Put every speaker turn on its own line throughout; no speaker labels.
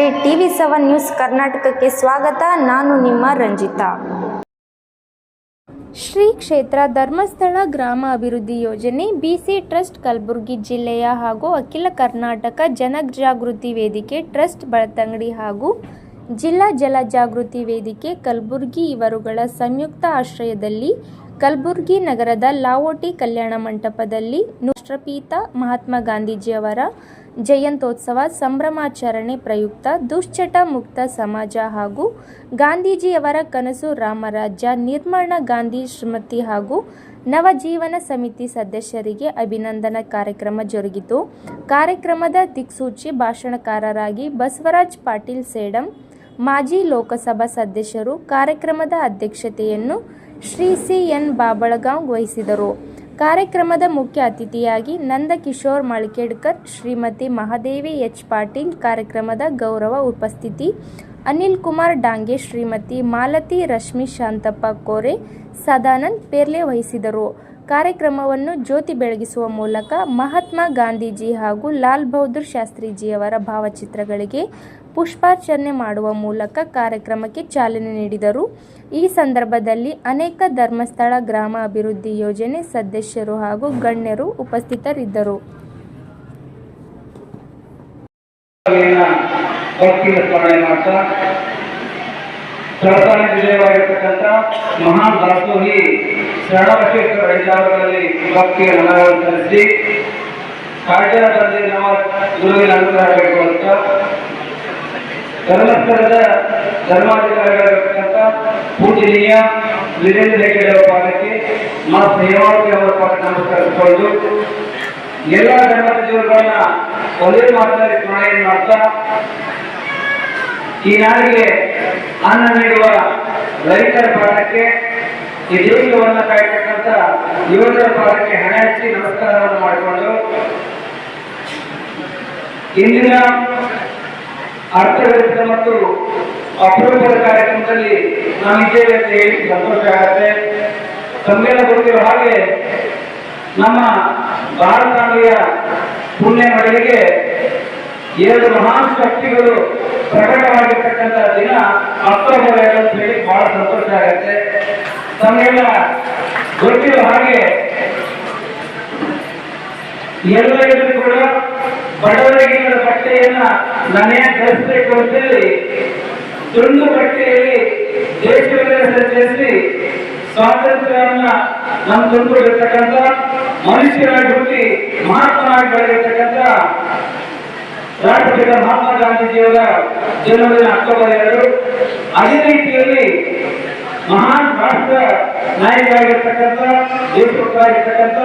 ವೀಕ್ಷಕರೇ TV seven news ಕರ್ನಾಟಕಕ್ಕೆ ಸ್ವಾಗತ. ನಾನು ನಿಮ್ಮ ರಂಜಿತಾ. ಶ್ರೀ ಕ್ಷೇತ್ರ ಧರ್ಮಸ್ಥಳ ಗ್ರಾಮ ಅಭಿವೃದ್ಧಿ ಯೋಜನೆ ಬಿಸಿ ಟ್ರಸ್ಟ್ ಕಲಬುರಗಿ ಜಿಲ್ಲೆಯ ಹಾಗೂ ಅಖಿಲ ಕರ್ನಾಟಕ ಜನಜಾಗೃತಿ ವೇದಿಕೆ ಟ್ರಸ್ಟ್ ಬೆಳ್ತಂಗಡಿ ಹಾಗೂ ಜಿಲ್ಲಾ ಜಲ ಜಾಗೃತಿ ವೇದಿಕೆ ಕಲಬುರಗಿ ಇವರುಗಳ ಸಂಯುಕ್ತ ಆಶ್ರಯದಲ್ಲಿ ಕಲಬುರಗಿ ನಗರದ ಲಾವೋಟಿ ಕಲ್ಯಾಣ ಮಂಟಪದಲ್ಲಿ ರಾಷ್ಟ್ರಪೀತ ಮಹಾತ್ಮ ಗಾಂಧೀಜಿಯವರ ಜಯಂತ್ಯೋತ್ಸವ ಸಂಭ್ರಮಾಚರಣೆ ಪ್ರಯುಕ್ತ ದುಶ್ಚಟ ಮುಕ್ತ ಸಮಾಜ ಹಾಗೂ ಗಾಂಧೀಜಿಯವರ ಕನಸು ರಾಮರಾಜ್ಯ, ನಿರ್ಮಾಣ ಗಾಂಧಿ ಶ್ರೀಮತಿ ಹಾಗೂ ನವಜೀವನ ಸಮಿತಿ ಸದಸ್ಯರಿಗೆ ಅಭಿನಂದನಾ ಕಾರ್ಯಕ್ರಮ ಜರುಗಿತು. ಕಾರ್ಯಕ್ರಮದ ದಿಕ್ಸೂಚಿ ಭಾಷಣಕಾರರಾಗಿ ಬಸವರಾಜ್ ಪಾಟೀಲ್ ಸೇಡಂ, ಮಾಜಿ ಲೋಕಸಭಾ ಸದಸ್ಯರು, ಕಾರ್ಯಕ್ರಮದ ಅಧ್ಯಕ್ಷತೆಯನ್ನು ಶ್ರೀ ಸಿ ಎನ್ ಬಾಬಳಗಾಂವ್ ವಹಿಸಿದರು. ಕಾರ್ಯಕ್ರಮದ ಮುಖ್ಯ ಅತಿಥಿಯಾಗಿ ನಂದಕಿಶೋರ್ ಮಳಿಕೇಡ್ಕರ್ ಶ್ರೀಮತಿ ಮಹಾದೇವಿ ಎಚ್ ಪಾಟೀಲ್ ಕಾರ್ಯಕ್ರಮದ ಗೌರವ ಉಪಸ್ಥಿತಿ, ಅನಿಲ್ ಕುಮಾರ್ ಡಾಂಗೆ, ಶ್ರೀಮತಿ ಮಾಲತಿ ರಶ್ಮಿ ಶಾಂತಪ್ಪ ಕೋರೆ, ಸದಾನಂದ್ ಪೇರ್ಲೆ ವಹಿಸಿದರು. ಕಾರ್ಯಕ್ರಮವನ್ನು ಜ್ಯೋತಿ ಬೆಳಗಿಸುವ ಮೂಲಕ ಮಹಾತ್ಮ ಗಾಂಧೀಜಿ ಹಾಗೂ ಲಾಲ್ ಬಹದ್ದೂರ್ ಶಾಸ್ತ್ರೀಜಿಯವರ ಭಾವಚಿತ್ರಗಳಿಗೆ ಪುಷ್ಪಾರ್ಚನೆ ಮಾಡುವ ಮೂಲಕ ಕಾರ್ಯಕ್ರಮಕ್ಕೆ ಚಾಲನೆ ನೀಡಿದರು. ಈ ಸಂದರ್ಭದಲ್ಲಿ ಅನೇಕ ಧರ್ಮಸ್ಥಳ, ಗ್ರಾಮ ಅಭಿವೃದ್ಧಿ ಯೋಜನೆ ಸದಸ್ಯರು ಹಾಗೂ ಗಣ್ಯರು ಉಪಸ್ಥಿತರಿದ್ದರು.
ಧರ್ಮಸ್ಥಳದ ಧರ್ಮಾಧಿಕಾರಿಗಳಾಗಿರ್ತಕ್ಕಂಥ ಪೂಜನೀಯ ವೀರೇಂದ್ರ ಹೆಗ್ಗಡೆ ಅವರ ಪಾದಕ್ಕೆ ಮಾ ಹೇಮಾವತಿ ಅವರ ಪಾದ ನಮಸ್ಕರಿಸಿಕೊಂಡು ಎಲ್ಲ ಧರ್ಮದ ಜೀವಗಳನ್ನ ಒಂದೇ ಮಾತಾಡಿ ಸ್ಮರಣೆಯನ್ನು ಮಾಡ್ತಾ ಈ ನಾಡಿಗೆ ಅನ್ನ ನೀಡುವ ರೈತರ ಪಾಠಕ್ಕೆ ಈ ದೇಶವನ್ನು ಕಾಯ್ತಕ್ಕಂಥ ಯುವಕರ ಪಾದಕ್ಕೆ ಹಣ ಹಚ್ಚಿ ನಮಸ್ಕಾರವನ್ನು ಮಾಡಿಕೊಂಡು ಇಂದಿನ ಅರ್ಥಗರ್ಭಿತ ಮತ್ತು ಅಪರೂಪದ ಕಾರ್ಯಕ್ರಮದಲ್ಲಿ ನಾವಿದ್ದೇವೆ ಅಂತ ಹೇಳಿ ಸಂತೋಷ ಆಗುತ್ತೆ. ಸಮ್ಮೇಳನ ಗೊತ್ತಿರೋ ಹಾಗೆ ನಮ್ಮ ಭಾರತಾಂಬೆಯ ಪುಣ್ಯ ಮಳೆಗೆ ಎರಡು ಮಹಾನ್ ಶಕ್ತಿಗಳು ಪ್ರಕಟವಾಗಿರ್ತಕ್ಕಂಥ ದಿನ ಅಕ್ಟೋಬರ್ ಅಂತ ಹೇಳಿ ಬಹಳ ಸಂತೋಷ ಆಗುತ್ತೆ. ಸಮ್ಮೇಳನ ಗೊತ್ತಿರೋ ಹಾಗೆ ಎಲ್ಲರಿಗೂ ಕೂಡ ಬಡವರಿಗಿನ ಬಟ್ಟೆಯನ್ನ ನಾನೇ ಧರಿಸಬೇಕು ಅಂತೇಳಿ ತುಂಡು ಬಟ್ಟೆಯಲ್ಲಿ ದೇಶವೆಲ್ಲ ಸಂಚರಿಸಿ ಸ್ವಾತಂತ್ರ್ಯವನ್ನ ನಮ್ಮ ತುಂಬಿರ್ತಕ್ಕಂಥ ಮನುಷ್ಯರಾಗಿ ಹುಟ್ಟಿ ಮಹಾತ್ಮನಾಗಿ ಬೆಳೆದಿರ್ತಕ್ಕಂಥ ರಾಷ್ಟ್ರಪಿತ ಮಹಾತ್ಮ ಗಾಂಧೀಜಿಯವರ ಜನ್ಮದಿನ ಅಕ್ಟೋಬರ್ ಎರಡು. ಅದೇ ರೀತಿಯಲ್ಲಿ ಮಹಾನ್ ರಾಷ್ಟ್ರ ನಾಯಕರಾಗಿರ್ತಕ್ಕಂಥ ದೇಶಭಕ್ತರಾಗಿರ್ತಕ್ಕಂಥ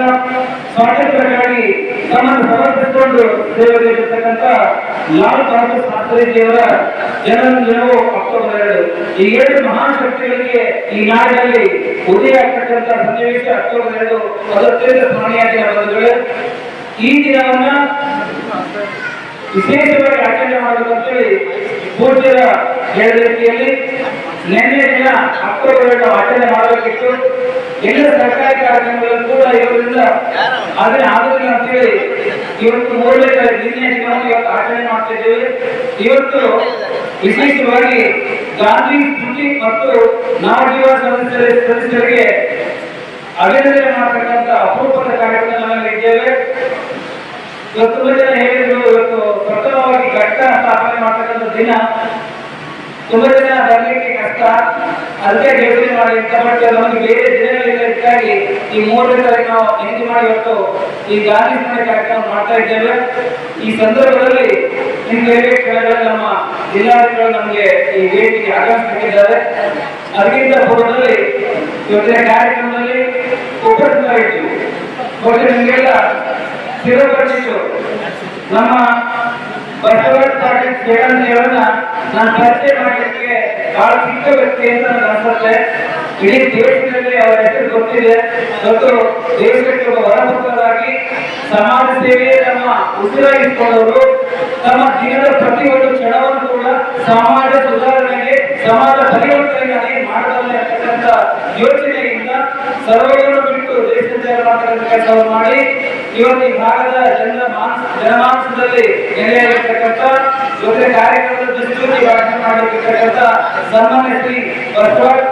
ಸ್ವಾತಂತ್ರ್ಯಕ್ಕಾಗಿ ತಮ್ಮನ್ನು ಸಮರ್ಪಿಸಿಕೊಂಡು ಸೇವೆಯಲ್ಲಿರ್ತಕ್ಕಂಥ ಲಾಲ್ ಬಹದ್ದೂರ್ ಶಾಸ್ತ್ರೀಜಿಯವರ ಜನ್ಮದಿನವು ಅಕ್ಟೋಬರ್ ಎರಡು. ಈ ಎರಡು ಮಹಾನ್ ಶಕ್ತಿಗಳಿಗೆ ಈ ನಾಡಿನಲ್ಲಿ ಉದಯ ಆಗ್ತಕ್ಕಂಥ ಸನ್ನಿವೇಶ ಅಕ್ಟೋಬರ್ ಎರಡು. ಅದು ಅತ್ಯಂತ ಸ್ಮರಣೀಯಾಗಿ ಬಂಧುಗಳೇ, ಈ ದಿನವನ್ನ ವಿಶೇಷವಾಗಿ ಆಚರಣೆ ಮಾಡಬೇಕು ಅಂತೇಳಿ ಪೂಜ್ಯರ ಹೇಳಿದ ರೀತಿಯಲ್ಲಿ ನಿನ್ನೆ ದಿನ ಅಕ್ಟೋಬರ್ ಎರಡು ಆಚರಣೆ ಮಾಡಬೇಕಿತ್ತು. ಎಲ್ಲ ಸರ್ಕಾರಿ ಕಾರ್ಯಕ್ರಮಗಳು ಕೂಡ ಇರೋದ್ರಿಂದ ಅದನ್ನ ಅಂತ ಹೇಳಿ ಇವತ್ತು ಮೂರನೇ ನಿನ್ನೆ ದಿನವನ್ನು ಇವತ್ತು ಆಚರಣೆ ಮಾಡ್ತಿದ್ದೇವೆ. ಇವತ್ತು ವಿಶೇಷವಾಗಿ ಗಾಂಧಿ ಸ್ಮೃತಿ ಮತ್ತು ನವಜೀವ ಸದಸ್ಯರ ಸದಸ್ಯರಿಗೆ ಅಭಿನಂದನೆ ಮಾಡತಕ್ಕಂಥ ಅಪರೂಪದ ಕಾರ್ಯಕ್ರಮದಲ್ಲಿ ಇದ್ದೇವೆ. ಇವತ್ತು ಜನ ಹೇಳಿದ್ರು ಇವತ್ತು ಪ್ರಥಮವಾಗಿ ಘಟ್ಟ ಸ್ಥಾಪನೆ ಮಾಡತಕ್ಕಂಥ ದಿನ. ತುಂಬಾ ಜನ ಬರ್ಲಿಕ್ಕೆ ಕಷ್ಟ. ಅದಕ್ಕೆ ಯೋಚನೆ ಮಾಡಿ ಅಂತ ಬಟ್ ನಮಗೆ ಬೇರೆ ದಿನಗಳಿಗಾಗಿ ಈ ಮೂರನೇ ತಾರೀಕು ನಾವು ಹೆಂಗೆ ಮಾಡಿ ಹೊತ್ತು ಈ ಗಾಂಧಿ ಸ್ಮರಣೆ ಕಾರ್ಯಕ್ರಮ ಮಾಡ್ತಾ ಇದ್ದೇವೆ. ಈ ಸಂದರ್ಭದಲ್ಲಿ ನಿಮ್ಗೆ ನಮ್ಮ ಜಿಲ್ಲಾಧಿಕಾರಿಗಳು ನಮಗೆ ಈ ವೇದಿಕೆ ಆಗಮಿಸಿದ್ದಾರೆ ಅದಕ್ಕಿಂತ ಪೂರ್ವದಲ್ಲಿ ಇವತ್ತಿನ ಕಾರ್ಯಕ್ರಮದಲ್ಲಿ ಉಪಸ್ಥಿತರಾಗಿತ್ತು ಬಹುಶಃ ನಿಮಗೆಲ್ಲ ನಮ್ಮ ಬಸವರಾಜ್ ಪಾಟೀಲ್ ಸೇವಂತಿಯವರನ್ನ ನಾನು ಪರಿಚಯ ಮಾಡಲಿಕ್ಕೆ ಬಹಳ ಚಿಕ್ಕ ವ್ಯಕ್ತಿ ಅಂತ ನನಗೆ ಅನ್ಸುತ್ತೆ. ಇಡೀ ದೇಶದಲ್ಲಿ ಅವರ ಹೆಸರು ಗೊತ್ತಿದೆ. ಮತ್ತು ದೇಶಕ್ಕೆ ಹೊರಭಕ್ತರಾಗಿ ಸಮಾಜ ಸೇವೆಯೇ ನಮ್ಮ ಉಸಿರಾಗಿಸಿಕೊಂಡವರು
ತಮ್ಮ ಜೀವನದ ಪ್ರತಿ ಒಂದು ಕ್ಷಣವನ್ನು ಕೂಡ ಸಮಾಜ ಸುಧಾರಣೆಗೆ, ಸಮಾಜ ಪರಿವರ್ತನೆಗಾಗಿ ಮಾಡಬಲ್ಲ ಯೋಚನೆಯಿಂದ ಸರ್ವಗಳನ್ನು ಬಿಟ್ಟು ದೇಶ ಸೇವೆ ಮಾಡ್ತಕ್ಕಂಥ ಕೆಲಸವನ್ನು ಮಾಡಿ. ಇವತ್ತು ಈ ಭಾಗದ ಜನರ ಮಾನಸ ಜನಮಾನಸದಲ್ಲಿ ನೆಲೆಯಾಗಿರ್ತಕ್ಕಂಥ ಜೊತೆ ಕಾರ್ಯಕ್ರಮದ ದೃಷ್ಟಿಯಲ್ಲಿ ಭಾಷಣ ಮಾಡಿರ್ತಕ್ಕಂಥ ಸನ್ಮಾನ್ಯ ಶ್ರೀ ಬಸವರಾಜ್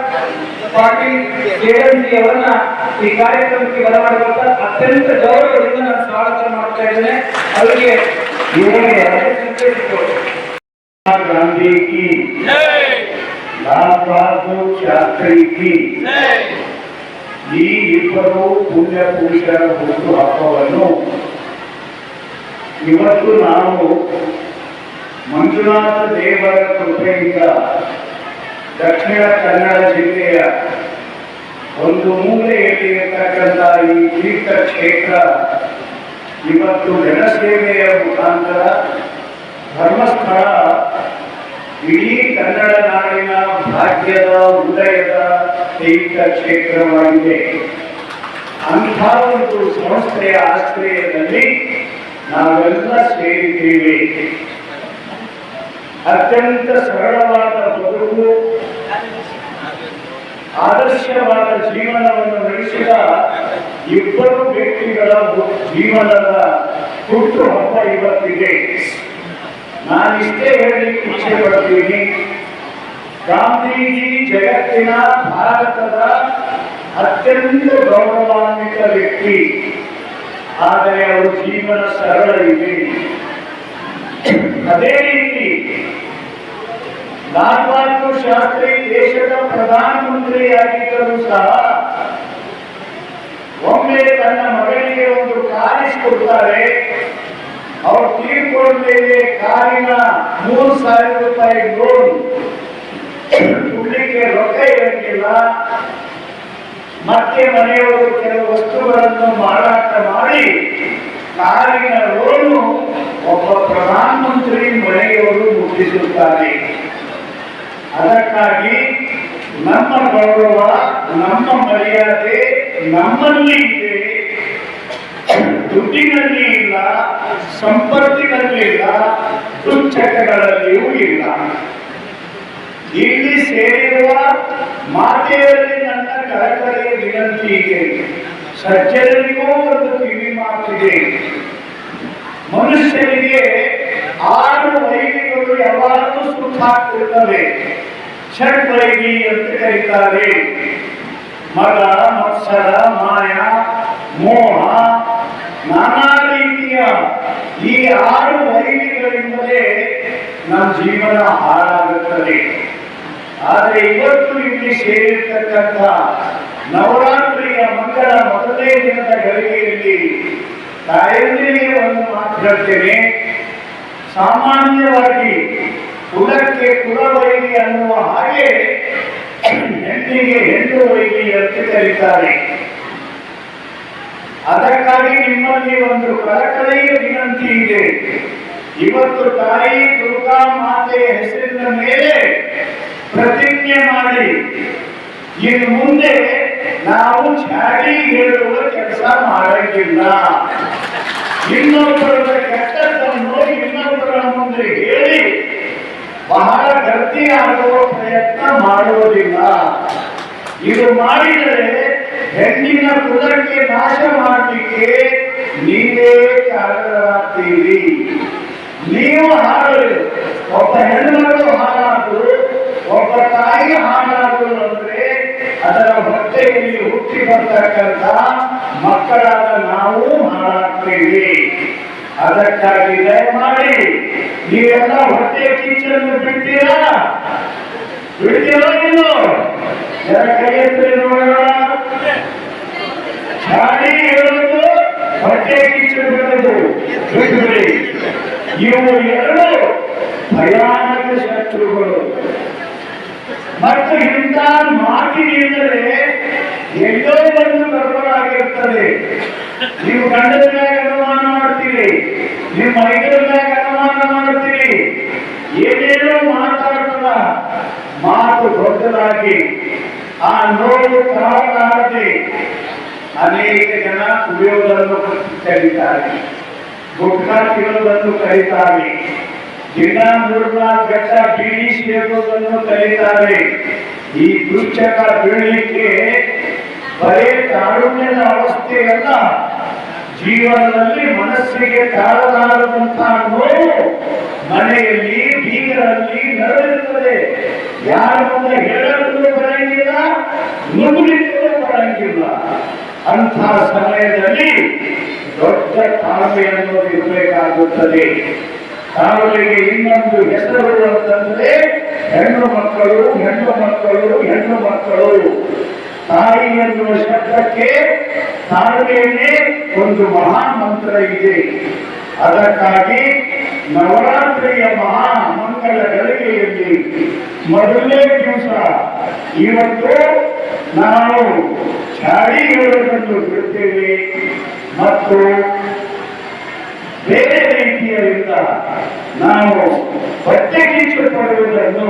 ಪಾಟೀಲ್ ಜೆಡಿಎಂಸಿ ಅವರನ್ನ ಈ ಕಾರ್ಯಕ್ರಮಕ್ಕೆ ಬರಮಾಡುವಂತ ಅತ್ಯಂತ ಗೌರವದಿಂದ ನಾನು ಸ್ವಾಗತ ಮಾಡ್ತಾ ಇದ್ದೇನೆ. ಅವರಿಗೆ
ಗಾಂಧಿ ಕಿ. ಲಾಲ್ ಬಹದ್ದೂರ್ ಶಾಸ್ತ್ರಿ ಕಿ. ಈ ಇಬ್ಬರು ಪುಣ್ಯ ಪುರುಷರ ಹುಟ್ಟು ಹಬ್ಬವನ್ನು ಇವತ್ತು ನಾವು ಮಂಜುನಾಥ ದೇವರ ಕೃಪೆಯಿಂದ ದಕ್ಷಿಣ ಕನ್ನಡ ಜಿಲ್ಲೆಯ ಒಂದು ಮೂಲೆಯಲ್ಲಿ ಇರತಕ್ಕಂಥ ಈ ತೀರ್ಥ ಕ್ಷೇತ್ರ ಇವತ್ತು ಜನಸೇವೆಯ ಮುಖಾಂತರ ಧರ್ಮಸ್ಥಳ ಇಡೀ ಕನ್ನಡ ನಾಡಿನ ಭಾಗ್ಯದ ಉದಯದ ತೀರ್ಥ ಕ್ಷೇತ್ರವಾಗಿದೆ. ಅಂಥ ಒಂದು ಸಂಸ್ಥೆಯ ಆಶ್ರಯದಲ್ಲಿ ನಾವೆಲ್ಲ ಸೇರಿದ್ದೇವೆ. ಅತ್ಯಂತ ಸರಳವಾದ ಬದುಕು, ಆದರ್ಶವಾದ ಜೀವನವನ್ನು ನಡೆಸಿದ ಇಬ್ಬರು ವ್ಯಕ್ತಿಗಳ ಜೀವನದ ಹುಟ್ಟು ಹಬ್ಬ ಇವತ್ತಿದೆ. ನಾನಿಷ್ಟೇ ಹೇಳಲಿಕ್ಕೆ ಇಚ್ಛೆ ಪಡ್ತೀನಿ ಗಾಂಧೀಜಿ ಜಗತ್ತಿನ ಭಾರತದ ಅತ್ಯಂತ ಗೌರವಾನ್ವಿತ ವ್ಯಕ್ತಿ. ಆದರೆ ಅವರು ಜೀವನ ಸರಳ ಇದೆ. ಅದೇ ರೀತಿ ಲಾಲ್ ಬಹದ್ದೂರ್ ಶಾಸ್ತ್ರಿ ದೇಶದ ಪ್ರಧಾನಮಂತ್ರಿಯಾಗಿದ್ದರೂ ಸಹ ಒಮ್ಮೆ ತನ್ನ ಮಗನಿಗೆ ಒಂದು ಕಾರಿಸ್ಕೊಡ್ತಾರೆ ಅವ್ರು ತೀರ್ಕೊಂಡ ಕಾರಿನ ಮೂರು ಸಾವಿರ ರೂಪಾಯಿ ಲೋನ್ ಕೊಡ್ಲಿಕ್ಕೆ ರೊಕ್ಕ ಇರಂಗಿಲ್ಲ. ಮತ್ತೆ ಮನೆಯವರು ಕೆಲವು ವಸ್ತುಗಳನ್ನು ಮಾರಾಟ ಮಾಡಿ ಕಾರಿನ ಲೋನು ಒಬ್ಬ ಪ್ರಧಾನಮಂತ್ರಿ ಮನೆಯವರು ಮುಟ್ಟಿಸುತ್ತಾರೆ. ಅದಕ್ಕಾಗಿ ನಮ್ಮ ಗೌರವ, ನಮ್ಮ ಮರ್ಯಾದೆ ನಮ್ಮಲ್ಲಿ ಇದೆ. ದುಡ್ಡಿನಲ್ಲಿ ಇಲ್ಲ, ಸಂಪತ್ತಿನಲ್ಲಿ ಇಲ್ಲ, ದುಶ್ಚಟಗಳಲ್ಲಿಯೂ ಇಲ್ಲ. ಇಲ್ಲಿ ಸೇರಿರುವ ಮಾತೆಯಲ್ಲಿ ನನ್ನ ಕಳಕಳಿಯ ವಿನಂತಿ ಇದೆ. ಸಜ್ಜನರಿಗೂ ಒಂದು ಕಿವಿ ಮಾತಿದೆ. ಮನುಷ್ಯನಿಗೆ ಆರು ವೈದ್ಯಗಳು ಯಾವಾಗಲೂ ಸುಖ ಆಗ್ತಿರ್ತವೆ ಷಟ್ ವೈದಿ ಅಂತ ಕರೀತಾರೆ. ಮಗ, ಮತ್ಸರ, ಮಾಯ, ಮೋಹ ನಾನಾ ರೀತಿಯ ಈ ಆರು ವೈರಿಗಳಿಂದಲೇ ನಮ್ಮ ಜೀವನ ಹಾಳಾಗುತ್ತದೆ. ಆದರೆ ಇವತ್ತು ಇಲ್ಲಿ ಸೇರಿರ್ತಕ್ಕಂಥ ನವರಾತ್ರಿಯ ಮಂಗಳ ಮೊದಲನೇ ದಿನದ ಗಳಿಗೆಯಲ್ಲಿ ತಾಯಂದಿರಿಗೆ ಒಂದು ಸಾಮಾನ್ಯವಾಗಿ ಕುಲಕ್ಕೆ ಕುಲವೈರಿ ಅನ್ನುವ ಹಾಗೆ ಹೆಣ್ಣಿಗೆ ಹೆಣ್ಣು ವೈರಿ ಅಂತ ಕರೀತಾರೆ. ಅದಕ್ಕಾಗಿ ನಿಮ್ಮಲ್ಲಿ ಒಂದು ಕಳಕಳೆಯ ವಿನಂತಿ ಇದೆ. ಇವತ್ತು ತಾಯಿ ದುರ್ಗಾ ಮಾತೆಯ ಹೆಸರಿನ ಮೇಲೆ ಪ್ರತಿಜ್ಞೆ ಮಾಡಿ. ಇನ್ನು ಮುಂದೆ ನಾವು ಚಾಟಿ ಹೇಳುವ ಕೆಲಸ ಮಾಡಂಗಿಲ್ಲ. ಇನ್ನೊಬ್ಬರ ಕೆಟ್ಟದ್ದನ್ನು ಇನ್ನೊಬ್ಬರ ಮುಂದೆ ಹೇಳಿ ಬಹಳ ಗಟ್ಟಿಯಾಗುವ ಪ್ರಯತ್ನ ಮಾಡುವುದಿಲ್ಲ. ಇದು ಮಾಡಿದರೆ ಹೆಣ್ಣಿನ ಕುಲಕ್ಕೆ ನಾಶ ಮಾಡಲಿಕ್ಕೆ ನೀವೇ ಕಾರಣರಾಗ್ತೀರಿ ನೀವು ಹಾಡಲು ಒಬ್ಬ ಹೆಣ್ಣುಮಗಳು ಹಾಡಾದ್ರು, ಒಬ್ಬ ತಾಯಿ ಹಾಡಾದ್ರು ಅಂದ್ರೆ ಅದರ ಹೊಟ್ಟೆಯಲ್ಲಿ ಹುಟ್ಟಿ ಬರ್ತಕ್ಕಂಥ ಮಕ್ಕಳಾದ ನಾವು ಹಾಳಾಗ್ತೀವಿ. ಅದಕ್ಕಾಗಿ ದಯಮಾಡಿ ನೀವೆಲ್ಲ ಹೊಟ್ಟೆ ಕಿಚ್ಚನ್ನು ಬಿಡ್ತೀರಾ? ಬಿಡ್ತೀರೋ ಇವು ಎರಡು ಭಯಾನಕ ಶತ್ರುಗಳು ಮತ್ತು ಇಂಥ ಮಾತಿನಿಂದಲೇ ಎಲ್ಲೋ ಒಂದು ಗರ್ಭರಾಗಿರ್ತದೆ ನೀವು ಗಂಡದ ಮ್ಯಾಗ ಅನುಮಾನ ಮಾಡ್ತೀರಿ ನಿಮ್ಮ ಮೈದರ ಮ್ಯಾಗ ಅನುಮಾನ ಮಾಡ್ತೀರಿ ಏನೇನೋ ಮಾತಾಡ್ತದ ಮಾತು ದೊಡ್ಡದಾಗಿ ಆ ನೋವು ತಾಳಲಾರದೆ ಅನೇಕ ಜನ ಕುಡಿಯೋದನ್ನು ಕರೀತಾರೆ ಗುಟ್ಕಾ ತಿನ್ನೋದನ್ನು ಕರೀತಾರೆ ದಿನ ಮೂರ್ನಾಲ್ಕು ಗಂಟ ಬೀಳಿ ಸೇರುವುದನ್ನು ಕರೀತಾರೆ ಈ ದುಶ್ಚಕ ಬೀಳಲಿಕ್ಕೆ ಬರೇ ತಾರುಣ್ಯದ ಅವಸ್ಥೆಯಲ್ಲ. ಜೀವನದಲ್ಲಿ ಮನಸ್ಸಿಗೆ ತಾಳಲಾರದಂತಹ ನೋವು. ಮನೆಯಲ್ಲಿ ಬೀಗರಲ್ಲಿ ನಡೆಯುತ್ತದೆ ಯಾರ ಹೇಳಲು ಬರಂಗಿಲ್ಲ ನುಡಿಲಿಕ್ಕೂ ಬರಂಗಿಲ್ಲ. ಅಂಥ ಸಮಯದಲ್ಲಿ ದೊಡ್ಡ ತಾಳ್ಮೆ ಅನ್ನೋದು ಇರಬೇಕಾಗುತ್ತದೆ. ತಾಳ್ಮೆಗೆ ಇನ್ನೊಂದು ಹೆಸರು ಅಂತಂದ್ರೆ ಹೆಣ್ಣು ಮಕ್ಕಳು ಹೆಣ್ಣು ಮಕ್ಕಳು ಹೆಣ್ಣು ಮಕ್ಕಳು. ತಾಯಿ ಎನ್ನುವ ಶಬ್ದಕ್ಕೆ, ತಾಳ್ಮೆಯನ್ನೇ ಒಂದು ಮಹಾ ಮಂತ್ರ ಇದೆ. ಅದಕ್ಕಾಗಿ ನವರಾತ್ರಿಯ ಮಹಾ ಮಂಗಳ ಗಳಿಗೆಯಲ್ಲಿ ಮೊದಲನೇ ದಿವಸ ಇವತ್ತು ನಾವು ಚಾಡಿ ಹೇಳುವುದನ್ನು ಬಿಡ್ತೇವೆ ಮತ್ತು ಬೇರೆ ರೀತಿಯಿಂದ ನಾವು ಕಿಚ್ಚು ಪಡುವುದನ್ನು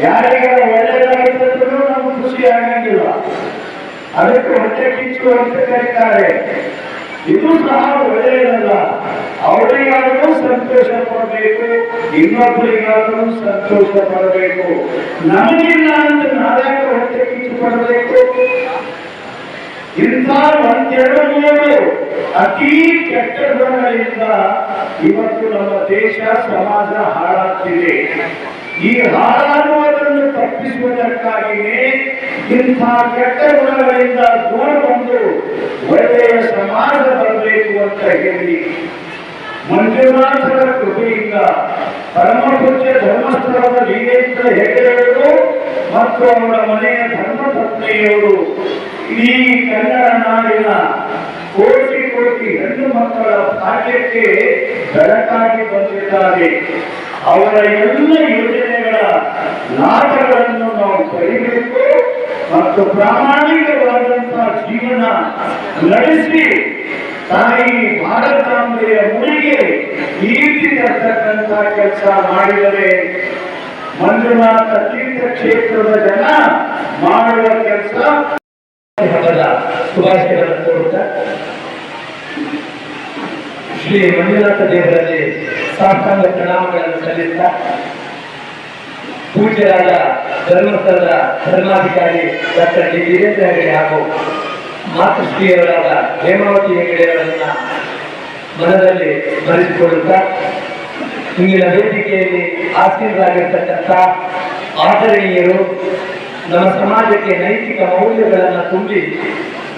ಯಾರಿಗಾರ ಒಳ್ಳೆಯದಾಗಿದ್ದರೂ ನಮ್ಗೆ ಖುಷಿ ಆಗಂಗಿಲ್ಲ. ಅದಕ್ಕೆ ಹೊಟ್ಟೆ ಕಿಚ್ಚು ಅಂತ ಕರೀತಾರೆ. ಇದು ಸಹ ಒಳ್ಳೆಯದಲ್ಲ. ಅವರಿಗಾದರೂ ಸಂತೋಷ ಪಡಬೇಕು, ಇನ್ನೊಬ್ಬರಿಗಾದರೂ ಸಂತೋಷ ಪಡಬೇಕು. ನಮಗಿಲ್ಲ ಅಂತ ನಾವ್ಯಾಕೆ ಹೊಟ್ಟೆ ಕಿಚ್ಚು ಪಡಬೇಕು? ಇಂಥ ಒಂದೆರಡು ಮೂರು ಅತಿ ಕೆಟ್ಟ ಗುಣಗಳಿಂದ ಇವತ್ತು ನಮ್ಮ ದೇಶ, ಸಮಾಜ ಹಾಳಾಗ್ತಿದೆ. ಈ ಹಾಳಾಗುವುದನ್ನು ತಪ್ಪಿಸುವುದಕ್ಕಾಗಿಯೇ ಇಂಥ ಕೆಟ್ಟ ಗುಣಗಳಿಂದ ದೂರ ಬಂದು ಒಳ್ಳೆಯ ಸಮಾಜ ಬರಬೇಕು ಅಂತ ಹೇಳಿ ಮಂಜುನಾಥರ ಕೃಪೆಯಿಂದ ಪರಮಪುಜ್ಯ ಧರ್ಮಸ್ಥಳದ ವೀರೇಂದ್ರ ಹೆಗಡೆಯವರು ಮತ್ತು ಅವರ ಮನೆಯ ಧರ್ಮಪತ್ನಿಯವರು ಈ ಕನ್ನಡ ನಾಡಿನ ಕೋಟಿ ಕೋಟಿ ಹೆಣ್ಣು ಮಕ್ಕಳ ಭಾಗ್ಯಕ್ಕೆ ಬೆಳಕಾಗಿ ಬಂದಿದ್ದಾರೆ. ಅವರ ಎಲ್ಲ ಯೋಜನೆಗಳ ಲಾಭಗಳನ್ನು ನಾವು ಕಲಿಬೇಕು ಮತ್ತು ಪ್ರಾಮಾಣಿಕವಾದಂತಹ ಜೀವನ ನಡೆಸಿ ತಾಯಿ ಭಾರತಾಂಬೆಯ ಮುಡಿಗೆ ಕೀರ್ತಿ ತರ್ತಕ್ಕಂತಹ ಕೆಲಸ ಮಾಡಿದರೆ ಮಂಜುನಾಥ ತೀರ್ಥ ಕ್ಷೇತ್ರದ ಜನ ಮಾಡುವ ಕೆಲಸ
ಹಬ್ಬದ ಶುಭಾಶಯಗಳನ್ನು ಕೋರುತ್ತಾ ಶ್ರೀ ಮಂಜುನಾಥ ದೇವರಲ್ಲಿ ಸಾಷ್ಟಾಂಗ ಪ್ರಣಾಮಗಳನ್ನು ಸಲ್ಲಿಸ್ತಾ ಪೂಜ್ಯರಾದ ಧರ್ಮಸ್ಥಳದ ಧರ್ಮಾಧಿಕಾರಿ ಡಾಕ್ಟರ್ ಡಿ ವೀರೇಂದ್ರ ಹೆಗಡೆ ಹಾಗೂ ಮಾತೃಶ್ರೀಯವರಾದ ಹೇಮಾವತಿ ಹೆಗಡೆಯವರನ್ನ ಮನದಲ್ಲಿ ಸ್ಮರಿಸಿಕೊಳ್ಳುತ್ತಾ ಇಂದಿನ ವೇದಿಕೆಯಲ್ಲಿ ಆಸೀನರಾಗಿರ್ತಕ್ಕಂಥ ಆಚರಣೀಯರು ನಮ್ಮ ಸಮಾಜಕ್ಕೆ ನೈತಿಕ ಮೌಲ್ಯಗಳನ್ನು ತುಂಬಿ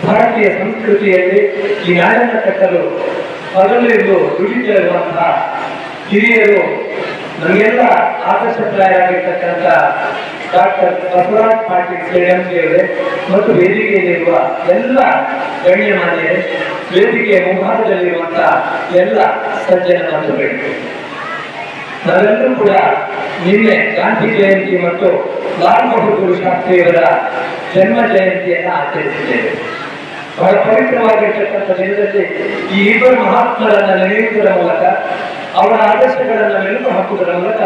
ಭಾರತೀಯ ಸಂಸ್ಕೃತಿಯಲ್ಲಿ ಈ ನಾಡನ್ನು ಕಟ್ಟಲು ಹಗಲಿರುಳು ದುಡಿತಿರುವಂತಹ ಹಿರಿಯರು ನಮಗೆಲ್ಲ ಆದರ್ಶಪ್ರಾಯರಾಗಿರ್ತಕ್ಕಂಥ ಡಾಕ್ಟರ್ ಬಸವರಾಜ್ ಪಾಟೀಲ್ ಶ್ರೀರಂಜಿಯವರೇ ಮತ್ತು ವೇದಿಕೆಯಲ್ಲಿರುವ ಎಲ್ಲ ಗಣ್ಯಮಾನ್ಯ ವೇದಿಕೆಯ ಮುಂಭಾಗದಲ್ಲಿರುವಂತಹ ಎಲ್ಲ ಸಜ್ಜನ ಬಂಧುಗಳು, ನಾವೆಲ್ಲರೂ ಕೂಡ ನಿನ್ನೆ ಗಾಂಧಿ ಜಯಂತಿ ಮತ್ತು ಲಾಲ್ ಬಹದ್ದೂರ್ ಶಾಸ್ತ್ರಿಯವರ ಜನ್ಮ ಜಯಂತಿಯನ್ನು ಆಚರಿಸಿದ್ದೇವೆ. ಬಹಳ ಪವಿತ್ರವಾಗಿರ್ತಕ್ಕಂಥ ದಿನದಲ್ಲಿ ಈ ಇಬ್ಬರು ಮಹಾತ್ಮರನ್ನ ನೆನೆಯುವುದರ ಮೂಲಕ ಅವರ ಆದರ್ಶಗಳನ್ನು ಮೆಲುಕು ಹಾಕುವುದರ ಮೂಲಕ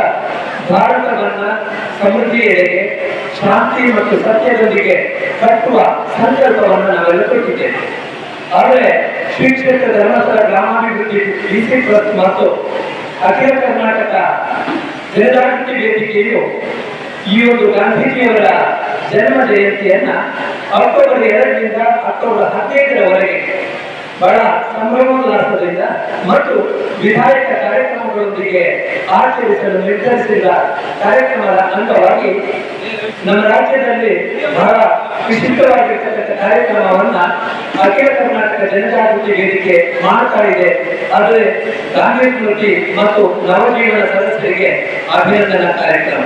ಭಾರತವನ್ನ ಸಮೃದ್ಧಿಯೆಡೆಗೆ, ಶಾಂತಿ ಮತ್ತು ಸತ್ಯದೊಂದಿಗೆ ಕಟ್ಟುವ ಸಂಕಲ್ಪವನ್ನು ನಾವೆಲ್ಲ ಕೊಟ್ಟಿದ್ದೇವೆ. ಆದರೆ ಶ್ರೀ ಕ್ಷೇತ್ರ ಧರ್ಮಸ್ಥಳ ಗ್ರಾಮಾಭಿವೃದ್ಧಿ ಡಿಸಿ ಪ್ಲಸ್ ಮತ್ತು ಅಖಿಲ ಕರ್ನಾಟಕ ಜನಜಾಗೃತಿ ವೇದಿಕೆಯು ಈ ಒಂದು ಗಾಂಧೀಜಿಯವರ ಜನ್ಮ ಜಯಂತಿಯನ್ನ ಅಕ್ಟೋಬರ್ ಎರಡರಿಂದ ಅಕ್ಟೋಬರ್ ಹದಿನೈದರವರೆಗೆ ಬಹಳ ಸಂಭ್ರಮೋಲ್ಲಾಸದಿಂದ ಮತ್ತು ವಿಧಾಯಕ ಕಾರ್ಯಕ್ರಮಗಳೊಂದಿಗೆ ಆಚರಿಸಲು ನಿರ್ಧರಿಸಿದ ಕಾರ್ಯಕ್ರಮದ ಅಂಗವಾಗಿ ನಮ್ಮ ರಾಜ್ಯದಲ್ಲಿ ಬಹಳ ವಿಶಿಷ್ಟವಾಗಿರ್ತಕ್ಕಂಥ ಕಾರ್ಯಕ್ರಮವನ್ನ ಅಖಿಲ ಕರ್ನಾಟಕ ಜನಜಾಗೃತಿ ವೇದಿಕೆ ಮಾಡ್ತಾ ಇದೆ. ಆದರೆ ಗಾಂಧಿ ಸ್ಮೃತಿ ಮತ್ತು ನವಜೀವನ ಸದಸ್ಯರಿಗೆ ಅಭಿನಂದನಾ ಕಾರ್ಯಕ್ರಮ.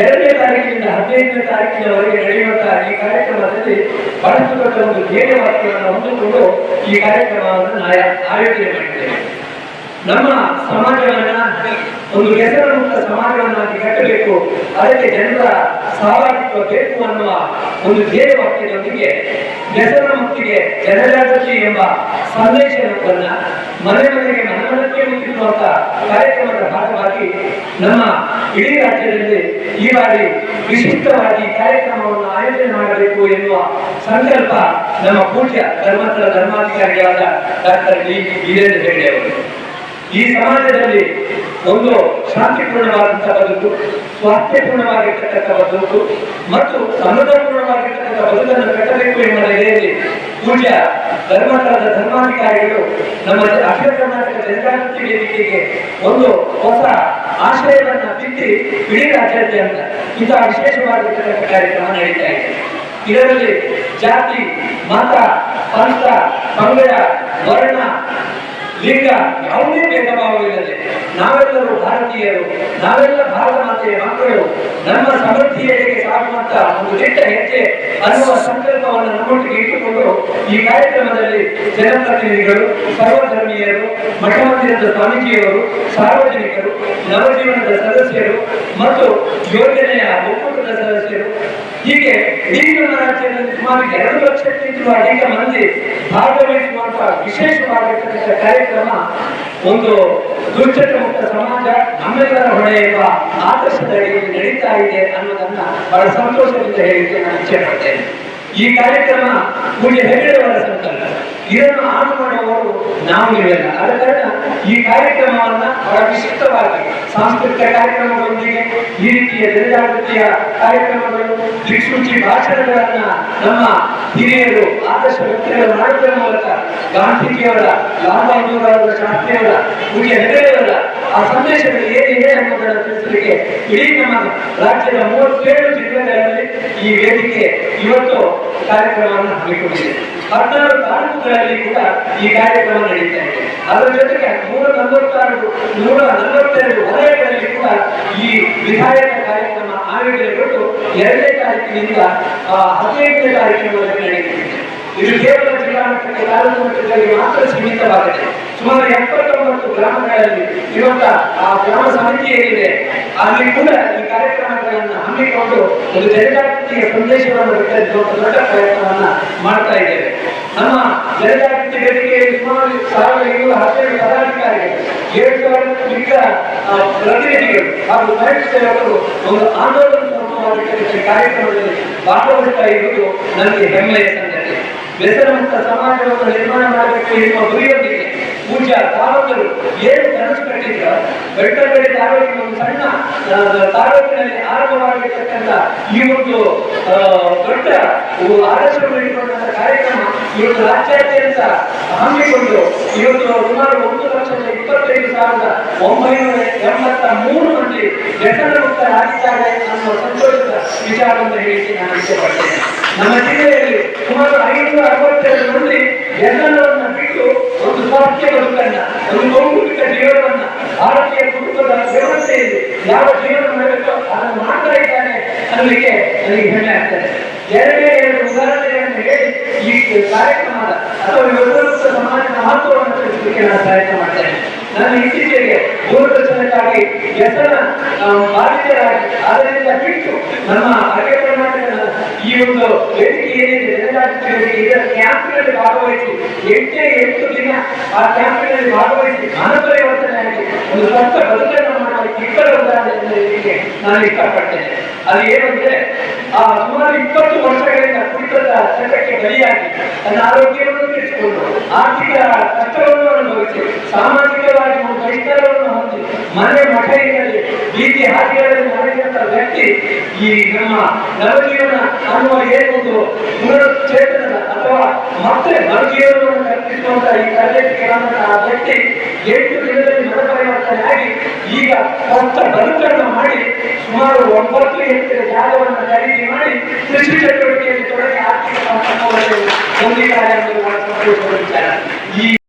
ಎರಡನೇ ತಾರೀಕಿನಿಂದ ಹದಿನೈದನೇ ತಾರೀಕಿನವರೆಗೆ ನಡೆಯುವಂತಹ ಈ ಕಾರ್ಯಕ್ರಮದಲ್ಲಿ ಬಳಸಿಕೊಂಡ ಒಂದು ಧ್ಯೇಯ ವಾಕ್ಯವನ್ನು ಹೊಂದಿಕೊಂಡು ಈ ಕಾರ್ಯಕ್ರಮವನ್ನು ಆಯೋಜನೆ ಮಾಡಿದ್ದೇವೆ. ನಮ್ಮ ಸಮಾಜವನ್ನ ಒಂದು ಹೆಸರು ಮುಕ್ತ ಸಮಾಜವನ್ನಾಗಿ ಕಟ್ಟಬೇಕು. ಅದಕ್ಕೆ ಜನರ ಸಹಭಾಗಿತ್ವ ಬೇಕು ಅನ್ನುವ ಒಂದು ಧ್ಯೇಯ ವಾಕ್ಯದೊಂದಿಗೆ ಹೆಸರ ಮುಕ್ತಿಗೆ ಜನಜಾಗೃತಿ ಎಂಬ ಸಂದೇಶವನ್ನ ಮನೆ ಮನೆಗೆ ಮನಮನಕ್ಕೆ ಮುಟ್ಟಿಸುವಂತ ಕಾರ್ಯಕ್ರಮದ ಭಾಗವಾಗಿ ನಮ್ಮ ಇಡೀ ರಾಜ್ಯದಲ್ಲಿ ಈ ಬಾರಿ ವಿಶಿಷ್ಟವಾಗಿ ಕಾರ್ಯಕ್ರಮವನ್ನು ಆಯೋಜನೆ ಮಾಡಬೇಕು ಎನ್ನುವ ಸಂಕಲ್ಪ ನಮ್ಮ ಪೂಜ್ಯ ಧರ್ಮಸ್ಥಳ ಧರ್ಮಾಧಿಕಾರಿಗಳಾದ ಡಾಕ್ಟರ್ ಡಿ. ವೀರೇಂದ್ರ ಹೆಗ್ಡೆ ಅವರು. ಈ ಸಮಾಜದಲ್ಲಿ ಒಂದು ಶಾಂತಿಪೂರ್ಣವಾದಂತಹ ಬದುಕು, ಸ್ವಾಸ್ಥ್ಯಪೂರ್ಣವಾಗಿರ್ತಕ್ಕಂಥ ಬದುಕು ಮತ್ತು ಅನುದಾನಪೂರ್ಣವಾಗಿರ್ತಕ್ಕಂಥ ಬದುಕನ್ನು ಕಟ್ಟಬೇಕು ಎಂಬ ನೆಲೆಯಲ್ಲಿ ಪೂಜ್ಯ ಧರ್ಮಸ್ಥಳದ ಧರ್ಮಾಧಿಕಾರಿಗಳು ನಮ್ಮ ಅಖಿಲ ಕರ್ನಾಟಕ ಜನಜಾಗೃತಿ ವೇದಿಕೆಗೆ ಒಂದು ಹೊಸ ಆಶ್ರಯವನ್ನು ಬಿತ್ತಿ ಇಡೀ ರಾಜ್ಯಾದ್ಯಂತ ಇಂತಹ ವಿಶೇಷವಾಗಿರ್ತಕ್ಕಂಥ ಕಾರ್ಯಕ್ರಮ ನಡೀತಾ ಇದೆ. ಇದರಲ್ಲಿ ಜಾತಿ, ಮತ, ಪಂಥ, ಪಂಗಡ, ವರ್ಣ ಲಿಂಗ ಯಾವುದೇ ಭೇದ ಭಾವವಿಲ್ಲದೆ ನಾವೆಲ್ಲರೂ ಭಾರತೀಯರು, ನಾವೆಲ್ಲ ಭಾರತ ಮಾತೆಯ ಮಕ್ಕಳು ನಮ್ಮ ಸಮೃದ್ಧಿಯೆಡೆಗೆ ಸಾಗುವಂತ ಒಂದು ದಿಟ್ಟ ಹೆಜ್ಜೆ ಅನ್ನುವ ಸಂಕಲ್ಪವನ್ನು ನಮ್ಮೊಟ್ಟಿಗೆ ಇಟ್ಟುಕೊಂಡು ಈ ಕಾರ್ಯಕ್ರಮದಲ್ಲಿ ಜನಪ್ರತಿನಿಧಿಗಳು, ಸರ್ವಧರ್ಮೀಯರು ಮಠ ಮಂದಿರದ ಸ್ವಾಮೀಜಿಯವರು, ಸಾರ್ವಜನಿಕರು, ನವಜೀವನದ ಸದಸ್ಯರು ಮತ್ತು ಯೋಜನೆಯ ಒಕ್ಕೂಟದ ಸದಸ್ಯರು ಹೀಗೆ ನಮ್ಮ ರಾಜ್ಯದಲ್ಲಿ ಸುಮಾರು ಎರಡು ಲಕ್ಷಕ್ಕಿಂತಲೂ ಅಧಿಕ ಮಂದಿ ಭಾಗವಹಿಸುವಂತಹ ವಿಶೇಷವಾಗಿರ್ತಕ್ಕಂಥ ಕಾರ್ಯಕ್ರಮ ಒಂದು ದುಶ್ಚಟ ಮುಕ್ತ ಸಮಾಜ, ನಮ್ಮೆಲ್ಲರ ಹೊಣೆ ಎಂಬ ಆದರ್ಶದ ಅಡಿಯಲ್ಲಿ ನಡೀತಾ ಇದೆ ಅನ್ನೋದನ್ನ ಬಹಳ ಸಂತೋಷದಿಂದ ಹೇಳಿಕ್ಕೆ ನಾನು ಇಚ್ಛೆ ಪಡ್ತೇನೆ. ಈ ಕಾರ್ಯಕ್ರಮ ಪೂಜೆ ಹೆಗಡೆಯವರ ಸಂಕಲ್ಪ. ಇದನ್ನು ಆನು ಮಾಡುವವರು ನಾವು ನೀವೆಲ್ಲ ಆದ ಕಾರಣ ಈ ಕಾರ್ಯಕ್ರಮವನ್ನ ಬಹಳ ವಿಶಿಷ್ಟವಾಗಿ ಸಾಂಸ್ಕೃತಿಕ ಕಾರ್ಯಕ್ರಮಗಳೊಂದಿಗೆ ಈ ರೀತಿಯ ಜನಜಾಗೃತಿಯ ಕಾರ್ಯಕ್ರಮಗಳು ದಿಕ್ಸೂಚಿ ಭಾಷಣಗಳನ್ನ ನಮ್ಮ ಹಿರಿಯರು, ಆದರ್ಶ ವ್ಯಕ್ತಿಗಳು ಮಾಡುವುದರ ಮೂಲಕ, ಗಾಂಧೀಜಿಯವರ ಅವರ ಶಾಸ್ತ್ರಿಯವರ ಪೂಜ್ಯ ಹೆಗಡೆಯವರ ಆ ಸಂದೇಶಗಳು ಏನಿದೆ ಎಂಬುದನ್ನು ತಿಳಿಸಲಿಕ್ಕೆ ಇಡೀ ನಮ್ಮ ರಾಜ್ಯದ ಮೂವತ್ತೇಳು ಜಿಲ್ಲೆಗಳಲ್ಲಿ ಈ ವೇದಿಕೆ ಇವತ್ತು ಕಾರ್ಯಕ್ರಮವನ್ನು ಹಮ್ಮಿಕೊಂಡಿದೆ. ಹದಿನಾರು ತಾಲೂಕುಗಳಲ್ಲಿ ಕೂಡ ಈ ಕಾರ್ಯಕ್ರಮ ನಡೀತಾ ಇದೆ. ಅದರ ಜೊತೆಗೆ ನೂರ ನಲವತ್ತಾರು ನೂರ ನಲವತ್ತೆರಡು ವಲಯಗಳಲ್ಲಿ ಕೂಡ ಈ ವಿಧಾಯಕ ಕಾರ್ಯಕ್ರಮ ಆಯೋಜನೆಗೊಂಡು ಎರಡನೇ ತಾರೀಕಿನಿಂದ ಆ, ಹದಿನೈದನೇ ತಾರೀಕಿನವರೆಗೆ ನಡೆಯುತ್ತಿದೆ. ಇದು ಕೇವಲ ಜಿಲ್ಲಾ ಮಟ್ಟಕ್ಕೆ ತಾಲೂಕು ಮಟ್ಟದಲ್ಲಿ ಮಾತ್ರ ಸೀಮಿತವಾಗಿದೆ. ಸುಮಾರು ಎಪ್ಪತ್ತೊಂಬತ್ತು ಗ್ರಾಮಗಳಲ್ಲಿ ಇವತ್ತ ಆ ಗ್ರಾಮ ಸಮಿತಿ ಏನಿದೆ, ಅಲ್ಲಿ ಕೂಡ ಈ ಕಾರ್ಯಕ್ರಮಗಳನ್ನು ಹಮ್ಮಿಕೊಂಡು ಒಂದು ಜನಜಾಗೃತಿಯ ಸಂದೇಶವನ್ನು ದೊಡ್ಡ ಪ್ರಯತ್ನವನ್ನ ಮಾಡ್ತಾ ಇದ್ದೇವೆ. ನಮ್ಮ ಜನಜಾಗೃತಿ ವೇದಿಕೆಯಲ್ಲಿ ಸುಮಾರು ಸಾವಿರದ ಇನ್ನೂರ ಹದಿನೇಳು ಪದಾಧಿಕಾರಿಗಳು, ಏಳು ಸಾವಿರಕ್ಕೂ ಮಿಕ್ಕ ಪ್ರತಿನಿಧಿಗಳು ಹಾಗೂ ಸ್ವಯಂ ಸೇವಕರು ಒಂದು ಆಂದೋಲನ ಕಾರ್ಯಕ್ರಮದಲ್ಲಿ ಭಾಗವಹಿಸ್ತಾ ಇರುವುದು ನನಗೆ ಹೆಮ್ಮೆಯ ಸಂಗತಿ ವ್ಯಸನಮುಕ್ತ ಸಮಾಜವನ್ನು ನಿರ್ಮಾಣ ಮಾಡಬೇಕು ಎನ್ನುವ ಗುರಿಯೊಂದಿಗೆ ಪೂಜ್ಯ ತಾಲೂಕರು ಏನು ಕನಸು ಕಟ್ಟಿದ್ರ ಬೆಟ್ಟಗಡೆ ತಾಲೂಕಿನ ಒಂದು ಸಣ್ಣ ತಾಲೂಕಿನಲ್ಲಿ ಆರಂಭವಾಗಿರ್ತಕ್ಕಂಥ ಈ ಒಂದು ದೊಡ್ಡ ಆದರ್ಶವನ್ನು ಇಟ್ಟುಕೊಂಡಂತ ಕಾರ್ಯಕ್ರಮ ಇವತ್ತು ರಾಜ್ಯಾದ್ಯಂತ ಹಮ್ಮಿಕೊಂಡು ಇವತ್ತು ಸುಮಾರು ಒಂದು ಲಕ್ಷದ ಇಪ್ಪತ್ತೈದು ಸಾವಿರದ ಒಂಬೈನೂರ ಎಂಬತ್ತ ಮೂರು ಮಂದಿ ವ್ಯಸನ ಮುಕ್ತರಾಗಿದ್ದಾರೆ ಅನ್ನುವ ಸಂತೋಷದ ವಿಚಾರವನ್ನು ಹೇಳಿ ನಾನು ಇಷ್ಟಪಡ್ತೇನೆ. ನಮ್ಮ ಜಿಲ್ಲೆಯಲ್ಲಿ ಸುಮಾರು ಐನೂರ ಅರವತ್ತೆರಡು ಮಂದಿ ವ್ಯಸನವನ್ನು ಬಿಟ್ಟು ಒಂದು ಬದುಕನ್ನ, ಒಂದು ಕೌಟುಂಬಿಕ ಜೀವನವನ್ನ, ಭಾರತೀಯ ಕುಟುಂಬದ ವ್ಯವಸ್ಥೆಯಲ್ಲಿ ಯಾವ ಜೀವನ ಮಾಡಬೇಕೋ ಅದನ್ನು ಮಾಡ್ತಾ ಇದ್ದಾನೆ ಅನ್ನಲಿಕ್ಕೆ ನನಗೆ ಹೆಮ್ಮೆ ಆಗ್ತದೆ. ಎರಡನೇ ಎರಡು ಉದಾಹರಣೆಗಳನ್ನು ಹೇಳಿ ಈ ಕಾರ್ಯಕ್ರಮದ ಅಥವಾ ವ್ಯವಸ್ಥಿತ ಸಮಾಜದ ಮಹತ್ವವನ್ನು ತಿಳಿಸಲಿಕ್ಕೆ ನಾನು ಪ್ರಯತ್ನ ಮಾಡ್ತೇನೆ ನಾನು ಇತ್ತೀಚೆಗೆ ದೂರದರ್ಶನಕ್ಕಾಗಿ ವ್ಯಸನ ಬಾಧಿತರಾಗಿ, ಅದರಿಂದ ಬಿಟ್ಟು ನಮ್ಮ ಅಖಿಲ ಕರ್ನಾಟಕದ ಈ ಒಂದು ವೇದಿಕೆ ಏನಿದೆ ಜನಜಾಗೃತಿ ವೇದಿಕೆ ಇದರ ಕ್ಯಾಂಪ್ಗಳಲ್ಲಿ ಭಾಗವಹಿಸಿ ಎಂಟೇ ಎಂಟು ದಿನ ಆ ಕ್ಯಾಂಪ್ಗಳಲ್ಲಿ ಭಾಗವಹಿಸಿ ಮನಪರಿವರ್ತನೆಯಾಗಿ ಒಂದು ಸ್ವಂತ ಬದುಕನ್ನು ಮಾಡುವ ಇಬ್ಬರ ಉದಾಹರಣೆಯನ್ನು ಹೇಳಲಿಕ್ಕೆ ನಾನು ಇಷ್ಟಪಡ್ತೇನೆ ಅದು ಏನಂದ್ರೆ ಆ ಸುಮಾರು ಇಪ್ಪತ್ತು ವರ್ಷಗಳಿಂದ ಕುಡಿತದ ಚಟಕ್ಕೆ ಬಲಿಯಾಗಿ ತನ್ನ ಆರೋಗ್ಯವನ್ನು ತಿಳಿಸಿಕೊಂಡು ಆರ್ಥಿಕ ಕಷ್ಟವನ್ನು ಅನುಭವಿಸಿ, ಸಾಮಾಜಿಕವಾಗಿ ಒಂದು ಬಹಿಷ್ಕಾರವನ್ನು ಹೊಂದಿ ಮನೆ ಮಠಗಳಲ್ಲಿ ಬೀದಿ ಹಾದಿಗಳಲ್ಲಿ ನಡೆದಂತ ವ್ಯಕ್ತಿ ಈ ನಮ್ಮ ನವಜೀವನ ಅನ್ನುವ ಏನೊಂದು ಪುನರುಚ್ಚೇತನದ ಅಥವಾ ಮತ್ತೆ ನವಜೀವನವನ್ನು ಕಲ್ಪಿಸುವಂತ ಈ ತರಬೇತಿ ಬಂದಂತ ಆ ವ್ಯಕ್ತಿ ಎಂಟು ದಿನದಲ್ಲಿ ಮನ ಪರಿವರ್ತನೆ ಆಗಿ ಈಗ ಸ್ವಂತ ಬದುಕನ್ನು ಮಾಡಿ ಸುಮಾರು ಒಂಬತ್ತು ಎಕರೆ ಜಾಗವನ್ನು ಖರೀದಿ ಮಾಡಿ ಕೃಷಿ ಚಟುವಟಿಕೆಯಲ್ಲಿ ಆರ್ಥಿಕ ಸಂಪನ್ಮೂಲತೆಯನ್ನು ಹೊಂದಿದ್ದಾರೆ ಅನ್ನೋದು ವಿಚಾರ ಈ